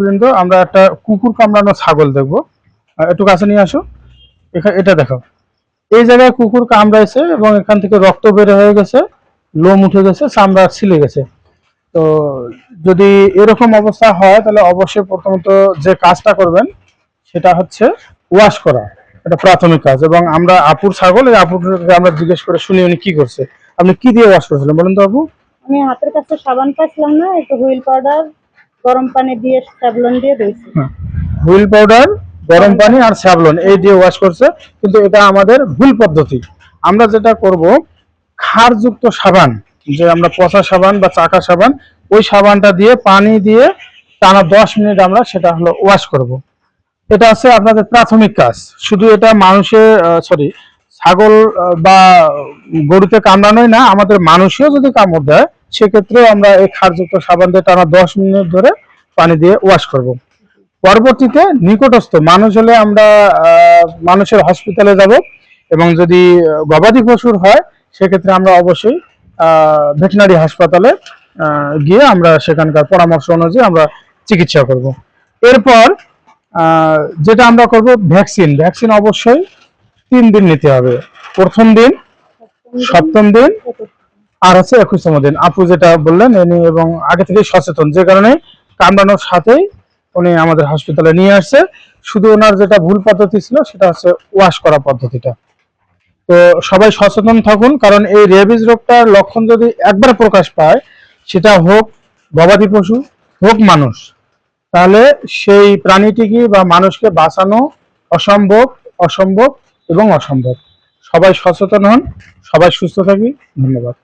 বৃন্দ আমরা একটা কুকুর কামড়ানো ছাগল দেখব। একটু কাছে নিয়ে আসো। এখানে এটা দেখো। এই জায়গায় কুকুর কামড়াইছে এবং এখান থেকে রক্ত বের হয়ে গেছে, লোম উঠে গেছে, চামড়া ছিলে গেছে। তো যদি এরকম অবস্থা হয়, তাহলে অবশ্যই প্রথমত যে কাজটা করবেন, সেটা হচ্ছে ওয়াশ করা। এটা প্রাথমিক কাজ। এবং আমরা আপুর ছাগল, এই আপুকে আমরা জিজ্ঞেস করে শুনি উনি কি করছে। আপনি কি দিয়ে ওয়াশ করেছিলেন বলুন তো আপু? আমি হাতের কাছে সাবান পাইছিলাম না, একটু হুইল পাউডার গরম পানি দিয়ে স্যাভলন দিয়ে দিয়েছি হুইল পাউডার, গরম পানি আর স্যাভলন, এই দিয়ে ওয়াশ করছে। কিন্তু এটা আমাদের ভুল পদ্ধতি। আমরা যেটা করব, ক্ষারযুক্ত সাবান, যে আমরা পচা সাবান বা চাকা সাবান, ওই সাবানটা দিয়ে পানি দিয়ে টানা দশ মিনিট আমরা সেটা হলো ওয়াশ করব। এটা হচ্ছে আপনাদের প্রাথমিক কাজ। শুধু এটা মানুষের সরি ছাগল বা গরুতে কামড়ানোই না, আমাদের মানুষও যদি কামড় দেয় সেক্ষেত্রেও আমরা এই ক্ষারযুক্ত সাবান দিয়ে টানা দশ মিনিট ধরে পানি দিয়ে ওয়াশ করব। পরবর্তীতে নিকটস্থ মানুষ হলে আমরা মানুষের হসপিটালে যাব এবং যদি গবাদি পশুর হয়, সেক্ষেত্রে আমরা অবশ্যই ভেটেনারি হাসপাতালে গিয়ে আমরা সেখানকার পরামর্শ অনুযায়ী আমরা চিকিৎসা করব। এরপর যেটা আমরা করব ভ্যাকসিন ভ্যাকসিন অবশ্যই তিন দিন নিতে হবে। প্রথম দিন, সপ্তম দিন আর হচ্ছে একুশতম দিন। আপু যেটা বললেন এনি এবং আগে থেকেই সচেতন, যে কারণে কামড়ানোর সাথেই উনি আমাদের হসপিটালে নিয়ে আসছে। শুধু ওনার যেটা ভুল পদ্ধতি ছিল, সেটা হচ্ছে ওয়াশ করা পদ্ধতিটা। তো সবাই সচেতন থাকুন, কারণ এই রেবিজ রোগটার লক্ষণ যদি একবার প্রকাশ পায়, সেটা হোক গবাদি পশু, হোক মানুষ, তাহলে সেই প্রাণীটিকে বা মানুষকে বাঁচানো অসম্ভব অসম্ভব এবং অসম্ভব। সবাই সচেতন হন, সবাই সুস্থ থাকি। ধন্যবাদ।